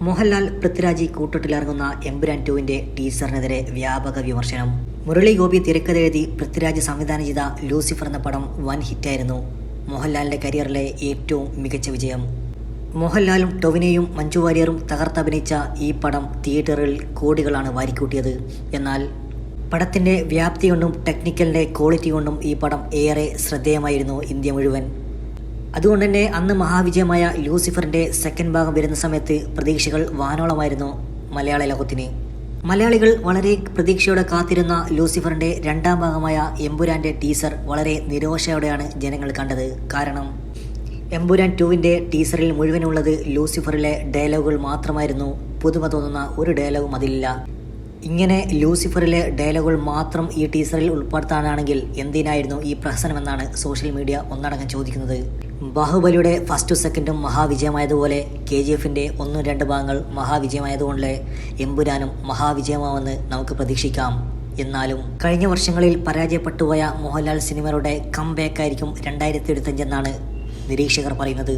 മോഹൻലാൽ പൃഥ്വിരാജ് കൂട്ടത്തിലിറങ്ങുന്ന എമ്പുരാൻ ടുവിന്റെ ടീസറിനെതിരെ വ്യാപക വിമർശനം. മുരളി ഗോപി തിരക്കഥെഴുതി പൃഥ്വിരാജ് സംവിധാനം ചെയ്ത ലൂസിഫർ എന്ന പടം വൻ ഹിറ്റായിരുന്നു. മോഹൻലാലിന്റെ കരിയറിലെ ഏറ്റവും മികച്ച വിജയം. മോഹൻലാലും ടൊവിനെയും മഞ്ജു വാര്യറും തകർത്തഭിനയിച്ച ഈ പടം തിയേറ്ററിൽ കോടികളാണ് വാരിക്കൂട്ടിയത്. എന്നാൽ പടത്തിന്റെ വ്യാപ്തി കൊണ്ടും ടെക്നിക്കലിന്റെ ക്വാളിറ്റി കൊണ്ടും ഈ പടം ഏറെ ശ്രദ്ധേയമായിരുന്നു ഇന്ത്യ മുഴുവൻ. അതുകൊണ്ട് തന്നെ അന്ന് മഹാവിജയമായ ലൂസിഫറിന്റെ സെക്കൻഡ് ഭാഗം വരുന്ന സമയത്ത് പ്രതീക്ഷകൾ വാനോളമായിരുന്നു മലയാള ലോകത്തിന്. മലയാളികൾ വളരെ പ്രതീക്ഷയോടെ കാത്തിരുന്ന ലൂസിഫറിന്റെ രണ്ടാം ഭാഗമായ എമ്പുരാന്റെ ടീസർ വളരെ നിരോശയോടെയാണ് ജനങ്ങൾ കണ്ടത്. കാരണം എമ്പുരാൻ ടുവിന്റെ ടീസറിൽ മുഴുവനുള്ളത് ലൂസിഫറിലെ ഡയലോഗുകൾ മാത്രമായിരുന്നു. പുതുമ തോന്നുന്ന ഒരു ഡയലോഗും അതിലില്ല. ഇങ്ങനെ ലൂസിഫറിലെ ഡയലോഗുകൾ മാത്രം ഈ ടീസറിൽ ഉൾപ്പെടുത്താനാണെങ്കിൽ എന്തിനായിരുന്നു ഈ പ്രഹസനമെന്നാണ് സോഷ്യൽ മീഡിയ ഒന്നടങ്കം ചോദിക്കുന്നത്. ബാഹുബലിയുടെ ഫസ്റ്റ് സെക്കൻഡും മഹാവിജയമായതുപോലെ കെ ജി എഫിന്റെ ഒന്നും രണ്ട് ഭാഗങ്ങൾ മഹാവിജയമായതുകൊണ്ട് എമ്പുരാനും മഹാവിജയമാവെന്ന് നമുക്ക് പ്രതീക്ഷിക്കാം. എന്നാലും കഴിഞ്ഞ വർഷങ്ങളിൽ പരാജയപ്പെട്ടുപോയ മോഹൻലാൽ സിനിമകളുടെ കംബാക്ക് ആയിരിക്കും രണ്ടായിരത്തി എഴുപത്തഞ്ചെന്നാണ് നിരീക്ഷകർ പറയുന്നത്.